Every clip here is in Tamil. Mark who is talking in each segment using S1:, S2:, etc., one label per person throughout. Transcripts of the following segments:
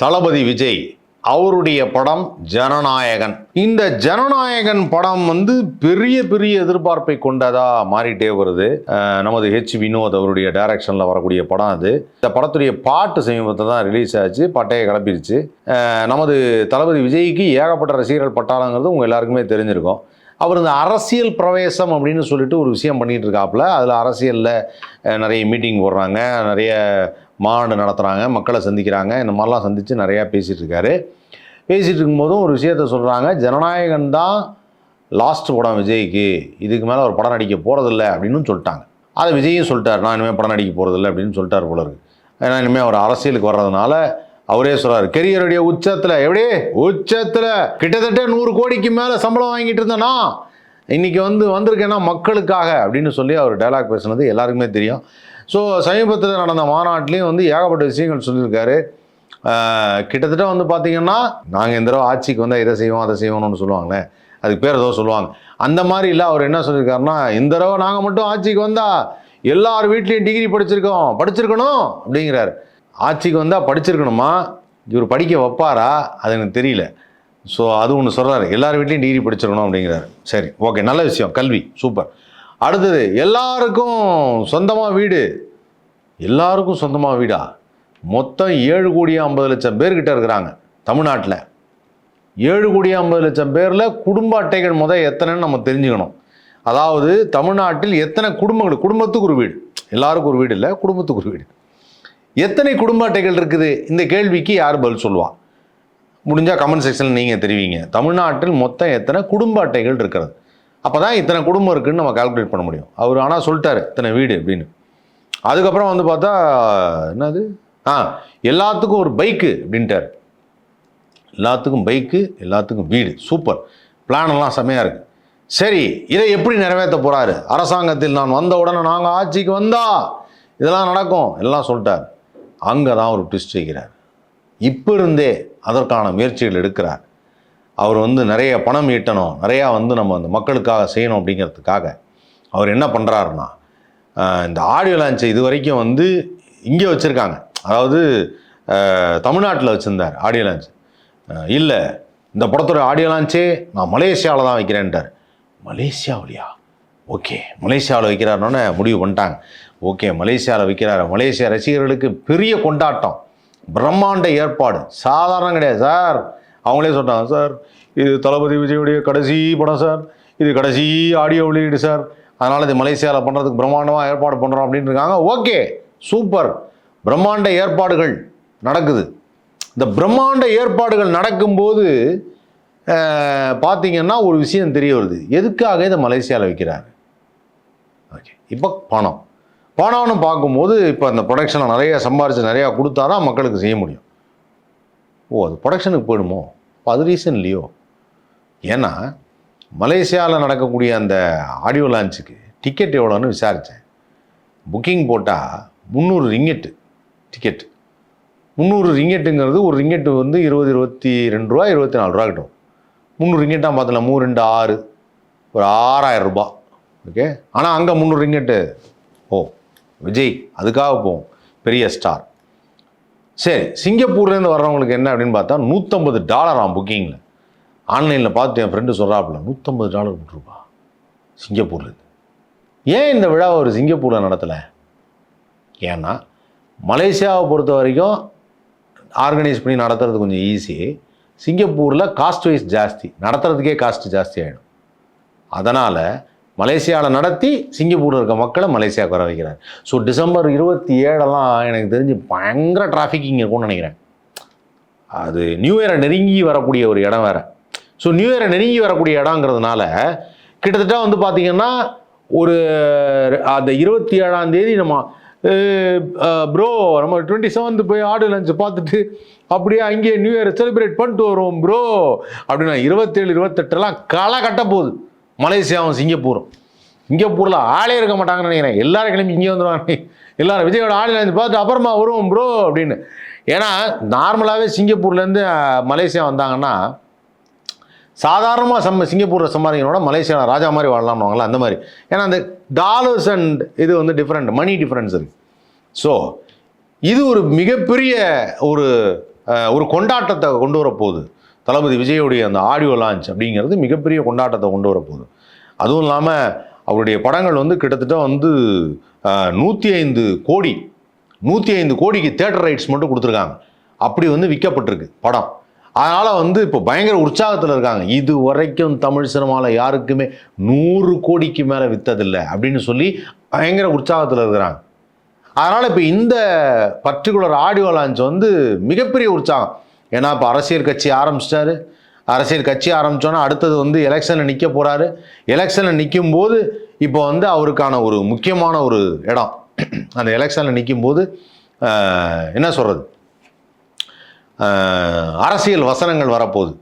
S1: தளபதி விஜய் அவருடைய படம் ஜனநாயகன். இந்த ஜனநாயகன் படம் வந்து பெரிய பெரிய எதிர்பார்ப்பை கொண்டதா மாறிட்டே வருது. நமது ஹெச் வினோத் அவருடைய டைரக்ஷனில் வரக்கூடிய படம் அது. இந்த படத்துடைய பாட்டு சமீபத்தில் தான் ரிலீஸ் ஆச்சு பட்டையை கிளப்பிருச்சு. நமது தளபதி விஜய்க்கு ஏகப்பட்ட ரசிகர்கள் பட்டாளங்கிறது உங்கள் எல்லாருக்குமே தெரிஞ்சிருக்கும். அவர் இந்த அரசியல் பிரவேசம் அப்படின்னு சொல்லிட்டு ஒரு விஷயம் பண்ணிட்டு இருக்காப்புல. அதில் அரசியலில் நிறைய மீட்டிங் போடுறாங்க நிறைய மாநாடு நடத்துகிறாங்க மக்களை சந்திக்கிறாங்க இந்த மாதிரிலாம் சந்தித்து நிறையா பேசிகிட்டு இருக்காரு பேசிகிட்டு இருக்கும்போதும் ஒரு விஷயத்த சொல்கிறாங்க ஜனநாயகன் தான் லாஸ்ட் படம் விஜய்க்கு. இதுக்கு மேலே ஒரு படம் நடிக்க போகிறதில்ல அப்படின்னு சொல்லிட்டாங்க. அதை விஜயும் சொல்லிட்டார் நான் இனிமேல் படம் நடிக்க போகிறதில்ல அப்படின்னு சொல்லிட்டார் போல இருக்கு. ஏன்னா இனிமேல் அவர் அரசியலுக்கு வர்றதுனால அவரே சொல்கிறார் கெரியருடைய உச்சத்தில் எப்படி? உச்சத்தில் கிட்டத்தட்ட நூறு கோடிக்கு மேலே சம்பளம் வாங்கிட்டு இருந்தேனா இன்றைக்கி வந்து வந்திருக்கேன்னா மக்களுக்காக அப்படின்னு சொல்லி அவர் டைலாக் பேசுனது எல்லாருக்குமே தெரியும். ஸோ சமீபத்தில் நடந்த மாநாட்டிலையும் வந்து ஏகப்பட்ட விஷயங்கள் சொல்லியிருக்காரு. கிட்டத்தட்ட வந்து பார்த்தீங்கன்னா நாங்கள் இந்த தடவை ஆட்சிக்கு வந்தால் இதை செய்வோம் அதை செய்வோம்னு சொல்லுவாங்களே. அதுக்கு பேர் ஏதோ சொல்லுவாங்க. அந்த மாதிரி இல்லை அவர் என்ன சொல்லியிருக்காருன்னா இந்த தடவை நாங்கள் மட்டும் ஆட்சிக்கு வந்தால் எல்லார் வீட்லேயும் டிகிரி படிச்சிருக்கோம் படிச்சிருக்கணும் அப்படிங்கிறார். ஆட்சிக்கு வந்தால் படிச்சிருக்கணுமா? இவர் படிக்க வைப்பாரா? அது எனக்கு தெரியல. ஸோ அது ஒன்று சொல்கிறாரு எல்லார் வீட்லேயும் டிகிரி படிச்சிருக்கணும் அப்படிங்கிறாரு. சரி ஓகே நல்ல விஷயம். கல்வி சூப்பர் அடுத்தது எல்லாருக்கும் சொந்தமாக வீடு. எல்லாருக்கும் சொந்தமாக வீடா? மொத்தம் ஏழு கோடி ஐம்பது லட்சம் பேர்கிட்ட இருக்கிறாங்க தமிழ்நாட்டில். ஏழு கோடி ஐம்பது லட்சம் பேரில் குடும்ப அட்டைகள் முத எத்தனைன்னு நம்ம தெரிஞ்சுக்கணும். அதாவது தமிழ்நாட்டில் எத்தனை குடும்பங்கள்? குடும்பத்துக்கு ஒரு வீடு. எல்லாருக்கும் ஒரு வீடு இல்லை குடும்பத்துக்கு ஒரு வீடு. எத்தனை குடும்ப அட்டைகள் இருக்குது? இந்த கேள்விக்கு யார் பதில் சொல்லுவா? முடிஞ்சால் கமெண்ட் செக்ஷனில் நீங்கள் தெரிவிங்க. தமிழ்நாட்டில் மொத்தம் எத்தனை குடும்ப அட்டைகள் இருக்கிறது? அப்போ தான் இத்தனை குடும்பம் இருக்குதுன்னு நம்ம கால்குலேட் பண்ண முடியும். அவர் ஆனால் சொல்லிட்டாரு இத்தனை வீடு அப்படின்னு. அதுக்கப்புறம் வந்து பார்த்தா என்னது? ஆ எல்லாத்துக்கும் ஒரு பைக்கு அப்படின்ட்டார். எல்லாத்துக்கும் பைக்கு எல்லாத்துக்கும் வீடு. சூப்பர் பிளானெல்லாம் செம்மையாக செமையாக இருக்குது சரி இதை எப்படி நிறைவேற்ற போகிறாரு அரசாங்கத்தில் நான் வந்த உடனே நாங்கள் ஆட்சிக்கு வந்தா இதெல்லாம் நடக்கும் எல்லாம் சொல்லிட்டார். அங்கே தான் ஒரு ட்விஸ்ட் வைக்கிறார் இப்போ இருந்தே அதற்கான முயற்சிகள் எடுக்கிறார். அவர் வந்து நிறைய பணம் ஈட்டணும் நிறையா வந்து நம்ம அந்த மக்களுக்காக செய்யணும் அப்படிங்கிறதுக்காக. அவர் என்ன பண்ணுறாருன்னா இந்த ஆடியோ லான்ச்சை இது வரைக்கும் வந்து இங்கே வச்சுருக்காங்க. அதாவது தமிழ்நாட்டில் வச்சுருந்தார் ஆடியோ லான்ச் இல்லை இந்த படத்தோட ஆடியோ லான்ச்சே நான் மலேசியாவில் தான் வைக்கிறேன்ட்டார். மலேசியாவிலையா? ஓகே மலேசியாவில் வைக்கிறாருன்னு முடிவு பண்ணிட்டாங்க. ஓகே மலேசியாவில் வைக்கிறாரு. மலேசியா ரசிகர்களுக்கு பெரிய கொண்டாட்டம். பிரம்மாண்ட ஏற்பாடு. சாதாரணம் கிடையாது சார். அவங்களே சொல்கிறாங்க சார் இது தளபதி விஜயுடைய கடைசி படம் சார். இது கடைசி ஆடியோ வெளியீடு சார். அதனால் இது மலேசியாவில் பண்ணுறதுக்கு பிரம்மாண்டமாக ஏற்பாடு பண்ணுறோம் அப்படின்னு இருக்காங்க. Okay super. பிரம்மாண்ட ஏற்பாடுகள் நடக்குது. இந்த பிரம்மாண்ட ஏற்பாடுகள் நடக்கும்போது பார்த்தீங்கன்னா ஒரு விஷயம் தெரிய வருது. எதுக்காக இதை மலேசியாவில் வைக்கிறாங்க ஓகே இப்போ பணம். பணம்னு பார்க்கும்போது இப்போ அந்த ப்ரொடக்ஷனை நிறைய சம்பாரித்து நிறையா கொடுத்தா தான் மக்களுக்கு செய்ய முடியும். ஓ அது ப்ரொடக்ஷனுக்கு போயிடுமோ? அப்போ அது ரீசன் இல்லையோ ஏன்னா மலேசியாவில் நடக்கக்கூடிய அந்த ஆடியோ லான்ச்சுக்கு டிக்கெட் எவ்வளோன்னு விசாரித்தேன் புக்கிங் போட்டால் முந்நூறு ரிங்கெட்டு டிக்கெட் முந்நூறு ரிங்கெட்டுங்கிறது ஒரு ரிங்கெட்டு வந்து இருபது இருபத்தி ரெண்டு ரூபா இருபத்தி நாலு ரூபா கிட்டும் முந்நூறு ரிங்கெட்டாக பார்த்தல மூணு ரெண்டு ஆறு ஒரு ஆறாயிரம் ரூபாய் ஓகே? ஆனால் அங்கே முந்நூறு ரிங்கெட்டு. ஓ விஜய் அதுக்காக போவோம். பெரிய ஸ்டார். சரி சிங்கப்பூர்லேருந்து வர்றவங்களுக்கு என்ன அப்படின்னு பார்த்தா நூற்றம்பது டாலராம் புக்கிங்கில் ஆன்லைனில் பார்த்து என் ஃப்ரெண்டு சொல்கிறாப்புல நூற்றம்பது டாலர் போட்டிருப்பா சிங்கப்பூர்லேருந்து. ஏன் இந்த விழாவை ஒரு சிங்கப்பூரில் நடத்தலை? ஏன்னா மலேசியாவை பொறுத்த வரைக்கும் ஆர்கனைஸ் பண்ணி நடத்துறது கொஞ்சம் ஈஸி சிங்கப்பூரில் காஸ்ட் வைஸ் ஜாஸ்தி நடத்துறதுக்கே காஸ்ட் ஜாஸ்தி ஆகிடும் அதனால் மலேசியாவில் நடத்தி சிங்கப்பூரில் இருக்க மக்களை மலேசியாவுக்கு வர வைக்கிறார். ஸோ டிசம்பர் இருபத்தி ஏழெல்லாம் எனக்கு தெரிஞ்சு பயங்கர டிராஃபிக்கிங் இருக்கும்னு நினைக்கிறேன். அது நியூ இயரை நெருங்கி வரக்கூடிய ஒரு இடம் வேறு. ஸோ நியூ இயரை நெருங்கி வரக்கூடிய இடங்கிறதுனால கிட்டத்தட்ட வந்து பார்த்திங்கன்னா ஒரு அந்த இருபத்தி ஏழாம் தேதி நம்ம ப்ரோ நம்ம டுவெண்ட்டி செவன்த் போய் ஆடு லஞ்சு பார்த்துட்டு அப்படியே அங்கேயே நியூ இயர் செலிப்ரேட் பண்ணிட்டு வருவோம் ப்ரோ அப்படின்னா இருபத்தேழு இருபத்தெட்டெல்லாம் களை கட்ட போகுது மலேசியாவும் சிங்கப்பூரும். சிங்கப்பூரில் ஆளே இருக்க மாட்டாங்கன்னு நினைக்கிறேன். எல்லாரும் கிளம்பி இங்கே வந்துடுவாங்க எல்லாரும் விஜயோட ஆடு லஞ்ச் பார்த்து அப்புறமா வருவோம் ப்ரோ அப்படின்னு. ஏன்னா நார்மலாகவே சிங்கப்பூர்லேருந்து மலேசியா வந்தாங்கன்னா சாதாரணமாக சம்ம சிங்கப்பூரில் சம்பாதிக்கிறோட மலேசியாவில் ராஜா மாதிரி வாழலாம்னுவாங்களா அந்த மாதிரி. ஏன்னா அந்த டாலர்ஸ் அண்ட் இது வந்து டிஃப்ரெண்ட் மணி டிஃப்ரென்ஸ் இருக்கு. ஸோ இது ஒரு மிகப்பெரிய ஒரு ஒரு கொண்டாட்டத்தை கொண்டு வர போகுது தளபதி விஜயோடைய அந்த ஆடியோ லான்ச் அப்படிங்கிறது மிகப்பெரிய கொண்டாட்டத்தை கொண்டு வரப்போகுது. அதுவும் இல்லாமல் அவருடைய படங்கள் வந்து கிட்டத்தட்ட வந்து நூற்றி ஐந்து கோடி நூற்றி ஐந்து கோடிக்கு தேட்டர் ரைட்ஸ் மட்டும் கொடுத்துருக்காங்க. அப்படி வந்து விற்கப்பட்டிருக்கு படம். அதனால் வந்து இப்போ பயங்கர உற்சாகத்தில் இருக்காங்க. இது வரைக்கும் தமிழ் சினிமாவில் யாருக்குமே நூறு கோடிக்கு மேலே விற்றதில்லை அப்படின்னு சொல்லி பயங்கர உற்சாகத்தில் இருக்கிறாங்க. அதனால் இப்போ இந்த பர்டிகுலர் ஆடியோ லான்ச் வந்து மிகப்பெரிய உற்சாகம். ஏன்னா இப்போ அரசியல் கட்சி ஆரம்பிச்சிட்டாரு. அரசியல் கட்சி ஆரம்பித்தோன்னா அடுத்தது வந்து எலெக்ஷனில் நிற்க போகிறாரு எலெக்ஷனில் நிற்கும் போது இப்போ வந்து அவருக்கான ஒரு முக்கியமான ஒரு இடம். அந்த எலெக்ஷனில் நிற்கும் போது என்ன சொல்கிறது அரசியல் வசனங்கள் வரப்போகுது.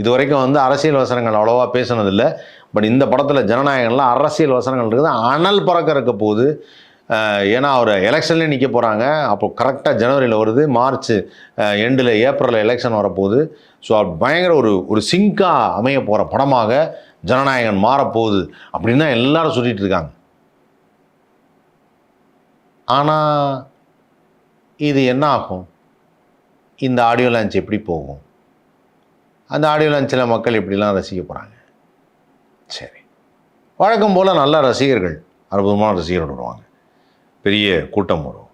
S1: இது வரைக்கும் வந்து அரசியல் வசனங்கள் அவ்வளோவா பேசுனதில்லை. பட் இந்த படத்தில் ஜனநாயகம்லாம் அரசியல் வசனங்கள் இருக்குது. அனல் பறக்க இருக்க போகுது. ஏன்னா அவர் எலெக்ஷன்லேயே நிற்க போகிறாங்க அப்போ கரெக்டாக ஜனவரியில் வருது. மார்ச் எண்டில் ஏப்ரலில் எலெக்ஷன் வரப்போகுது. ஸோ பயங்கர ஒரு ஒரு சிங்காக அமைய போகிற படமாக ஜனநாயகன் மாறப்போகுது அப்படின்னு தான் எல்லாரும் சொல்லிட்டு இருக்காங்க. ஆனால் இது என்ன ஆகும்? இந்த ஆடியோ லான்ச் எப்படி போகும்? அந்த ஆடியோ லான்ச்சில் மக்கள் எப்படிலாம் ரசிக்க போகிறாங்க சரி. வழக்கம் போல் நல்ல ரசிகர்கள் அற்புதமான ரசிகர்கள் வருவாங்க. பெரிய கூட்டம் வரும்.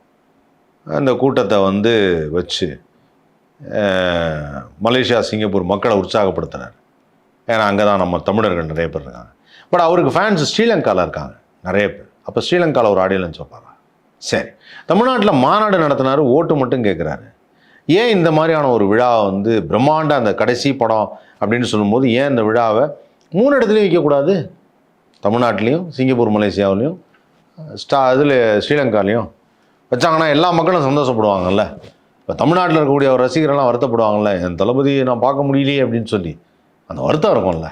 S1: அந்த கூட்டத்தை வந்து வச்சு மலேசியா சிங்கப்பூர் மக்களை உற்சாகப்படுத்தினார் ஏன்னா அங்கே தான் நம்ம தமிழர்கள் நிறைய பேர் இருக்காங்க. பட் அவருக்கு ஃபேன்ஸ் ஸ்ரீலங்காவில் இருக்காங்க நிறைய பேர். அப்போ ஸ்ரீலங்காவில் ஒரு ஆடியன்ஸ் வைப்பாரா சரி. தமிழ்நாட்டில் மாநாடு நடத்தினார் ஓட்டு மட்டும் கேட்குறாரு ஏன் இந்த மாதிரியான ஒரு விழாவை வந்து பிரம்மாண்ட அந்த கடைசி படம் அப்படின்னு சொல்லும்போது ஏன் இந்த விழாவை மூணு இடத்துலையும் வைக்கக்கூடாது? தமிழ்நாட்டிலையும் சிங்கப்பூர் மலேசியாவிலையும் ஸ்டா இதில் ஸ்ரீலங்காலையும் வச்சாங்கன்னா எல்லா மக்களும் சந்தோஷப்படுவாங்கல்ல. இப்போ தமிழ்நாட்டில் இருக்கக்கூடிய ஒரு ரசிகரெல்லாம் வருத்தப்படுவாங்கல்ல என் தளபதியை நான் பார்க்க முடியலையே அப்படின்னு சொல்லி. அந்த வருத்தம் இருக்கும்ல.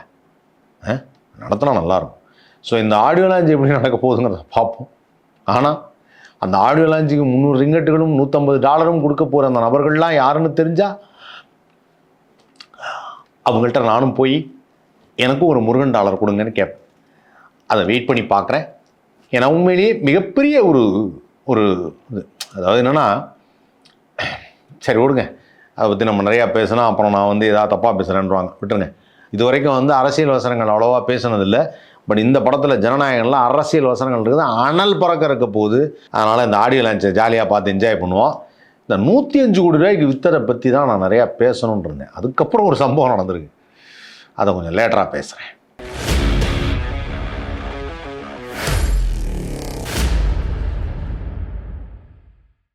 S1: ஆ? நடத்தினா நல்லாயிருக்கும். ஸோ இந்த ஆடியோ லான்ச் எப்படி நடக்க போகுதுங்கிறத பார்ப்போம். ஆனால் அந்த ஆடியோ லான்ச்சுக்கு முந்நூறு ரிங்கட்டுகளும் நூற்றம்பது டாலரும் கொடுக்க போகிற அந்த நபர்கள்லாம் யாருன்னு தெரிஞ்சால் அவங்கள்ட்ட நானும் போய் எனக்கும் ஒரு முருகன் டாலர் கொடுங்கன்னு கேட்பேன் அதை வெயிட் பண்ணி பார்க்குறேன். ஏன்னா உண்மையிலேயே மிகப்பெரிய ஒரு ஒரு இது. அதாவது என்னென்னா சரி விடுங்க அதை பற்றி நம்ம நிறையா பேசினா அப்புறம் நான் வந்து ஏதாவது தப்பாக பேசுகிறேன்றாங்க விட்டுருங்க. இது வரைக்கும் வந்து அரசியல் வசனங்கள் அவ்வளோவா பேசுனதில்லை. பட் இந்த படத்தில் ஜனநாயகம்லாம் அரசியல் வசனங்கள் இருக்குது. அனல் பறக்க இருக்க போகுது. அதனால் இந்த ஆடியோ லான்ச்சை ஜாலியாக பார்த்து என்ஜாய் பண்ணுவோம். இந்த நூற்றி அஞ்சு கோடி ரூபாய்க்கு வித்ததை பற்றி தான் நான் நிறையா பேசணுன்றேன் இருந்தேன். அதுக்கப்புறம் ஒரு சம்பவம் நடந்திருக்கு. அதை கொஞ்சம் லேட்டராக பேசுகிறேன்